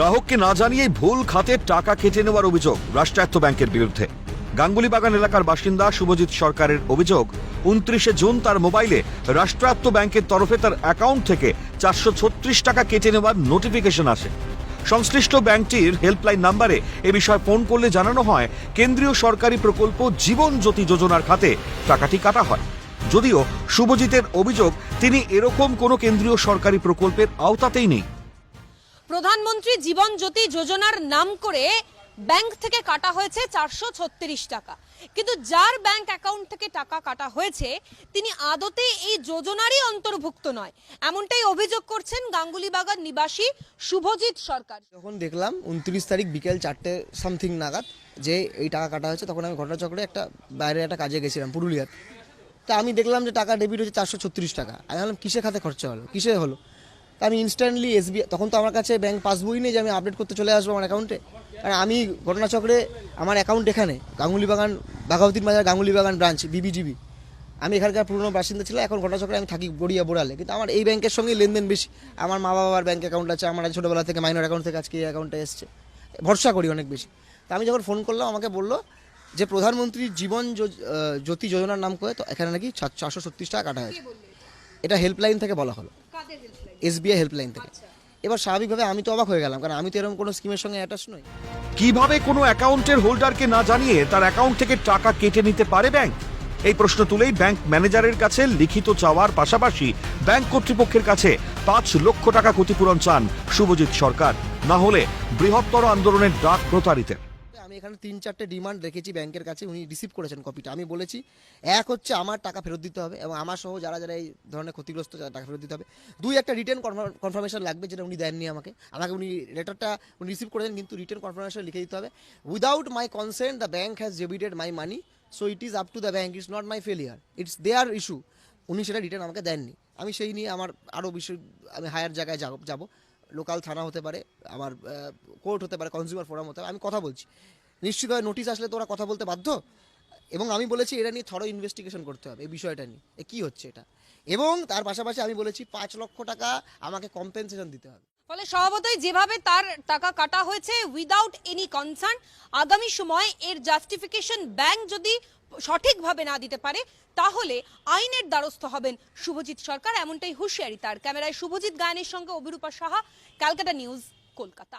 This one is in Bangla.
গ্রাহককে না জানিয়েই ভুল খাতে টাকা কেটে নেওয়ার অভিযোগ রাষ্ট্রায়ত্ত ব্যাংকের বিরুদ্ধে। গাঙ্গুলিবাগান এলাকার বাসিন্দা শুভজিৎ সরকারের অভিযোগ, উনত্রিশে জুন তার মোবাইলে রাষ্ট্রায়ত্ত ব্যাংকের তরফে তার অ্যাকাউন্ট থেকে চারশো ছত্রিশ টাকা কেটে নেওয়ার নোটিফিকেশন আসে। সংশ্লিষ্ট ব্যাংকটির হেল্পলাইন নাম্বারে এ বিষয়ে ফোন করলে জানানো হয়, কেন্দ্রীয় সরকারি প্রকল্প জীবন জ্যোতি যোজনার খাতে টাকাটি কাটা হয়। যদিও শুভজিতের অভিযোগ, তিনি এরকম কোনো কেন্দ্রীয় সরকারি প্রকল্পের আওতাতেই নেই। প্রধানমন্ত্রী জীবন জ্যোতি যোজনার নাম করে ব্যাংক থেকে কাটা হয়েছে চারশো ছত্রিশ টাকা। কিন্তু যার ব্যাংক অ্যাকাউন্ট থেকে টাকা কাটা হয়েছে, তিনি আদতে এই যোজনারই অন্তর্ভুক্ত নয়। এমনটাই অভিযোগ করছেন গাঙ্গুলিবাগান নিবাসী শুভজিৎ সরকার। যখন দেখলাম উনত্রিশ তারিখ বিকেল চারটে সামথিং নাগাদ যে এই টাকা কাটা হয়েছে, তখন আমি ঘটনাচক্রে একটা বাইরে একটা কাজে গেছিলাম পুরুলিয়ার তা আমি দেখলাম যে টাকা ডেবিট হয়েছে চারশো ছত্রিশ টাকা। আমি ভাবলাম কিসে খাতে খরচা হলো? কিসে হলো? তা আমি ইনস্ট্যান্টলি এসবিআই তখন তো আমার কাছে ব্যাঙ্ক পাসবই নেই যে আমি আপডেট করতে চলে আসব আমার অ্যাকাউন্টে কারণ আমি ঘটনাচক্রে আমার অ্যাকাউন্ট এখানে গাঙ্গুলি বাগান বাঘাবতীর বাজার গাঙ্গুলি বাগান ব্রাঞ্চ বিবিজিবি আমি এখানকার পুরনো বাসিন্দা ছিলাম এখন ঘটনাচক্রে আমি থাকি গড়িয়া বোড়ালে। কিন্তু আমার এই ব্যাংকের সঙ্গেই লেনদেন বেশি। আমার মা বাবার ব্যাঙ্ক অ্যাকাউন্ট আছে আমার ছোটোবেলা থেকে মাইনর অ্যাকাউন্ট থেকে আজকে এই অ্যাকাউন্টে এসছে। ভরসা করি অনেক বেশি। তা আমি যখন ফোন করলাম আমাকে বলল যে প্রধানমন্ত্রী জীবন জ্যোতি যোজনার নাম করে তো এখানে নাকি চারশো ছত্রিশ টাকা কাটা হয়েছে। এটা হেল্পলাইন থেকে বলা হলো। এসবিআই হেল্পলাইন থেকে। এবার স্বাভাবিকভাবে আমি তো অবাক হয়ে গেলাম, কারণ আমি তো এরকম কোনো স্কিমের সঙ্গে অ্যাটাচ নই। কীভাবে কোনো অ্যাকাউন্টের হোল্ডারকে না জানিয়ে তার অ্যাকাউন্ট থেকে টাকা কেটে নিতে পারে ব্যাংক এই প্রশ্ন তুলেই ব্যাংক ম্যানেজারের কাছে লিখিত চাওয়ার পাশাপাশি ব্যাংক কর্তৃপক্ষের কাছে পাঁচ লক্ষ টাকা ক্ষতিপূরণ চান শুভজিৎ সরকার। না হলে বৃহত্তর আন্দোলনের ডাক প্রতারিতের। আমি এখানে তিন চারটে ডিমান্ড রেখেছি ব্যাংকের কাছে, উনি রিসিভ করেছেন কপিটা আমি বলেছি, এক হচ্ছে আমার টাকা ফেরত দিতে হবে এবং আমার সহ যারা যারা এই ধরনের ক্ষতিগ্রস্ত, যারা টাকা ফেরত দিতে হবে। দুই, একটা রিটার্ন কনফার্মেশন লাগবে যেটা উনি দেননি আমাকে। আমাকে উনি লেটারটা উনি রিসিভ করেছেন, কিন্তু রিটার্ন কনফার্মেশন লিখে দিতে হবে। Without my consent the bank has debited my money so it is up to the bank it's not my failure it's their issue উনি সেটা রিটার্ন আমাকে দেননি। আমি সেই নিয়ে আমার আরও বিষয় আমি হায়ার জায়গায় যাব যাব। লোকাল থানা হতে পারে, আমার কোর্ট হতে পারে কনজিউমার ফোরাম হতে পারে, আমি কথা বলছি। নিশ্চিতভাবে নোটিশ আসলে তো ওরা কথা বলতে বাধ্য? এবং আমি বলেছি এটা নিয়ে থরো ইনভেস্টিগেশন করতে হবে, এই বিষয়টা নিয়ে। এ কী হচ্ছে এটা? এবং তার পাশাপাশি আমি বলেছি পাঁচ লক্ষ টাকা আমাকে কম্পেনসেশন দিতে হবে। ফলে স্বভাবতই যেভাবে তার টাকা কাটা হয়েছে উইদাউট এনি কনসার্ন আগামী সময় এর জাস্টিফিকেশন ব্যাংক যদি সঠিকভাবে না দিতে পারে, তাহলে আইনের দ্বারস্থ হবেন শুভজিৎ সরকার, এমনটাই হুঁশিয়ারি তার। ক্যামেরায় শুভজিৎ গায়নের সঙ্গে অভিরূপা সাহা, ক্যালকাটা নিউজ, কলকাতা।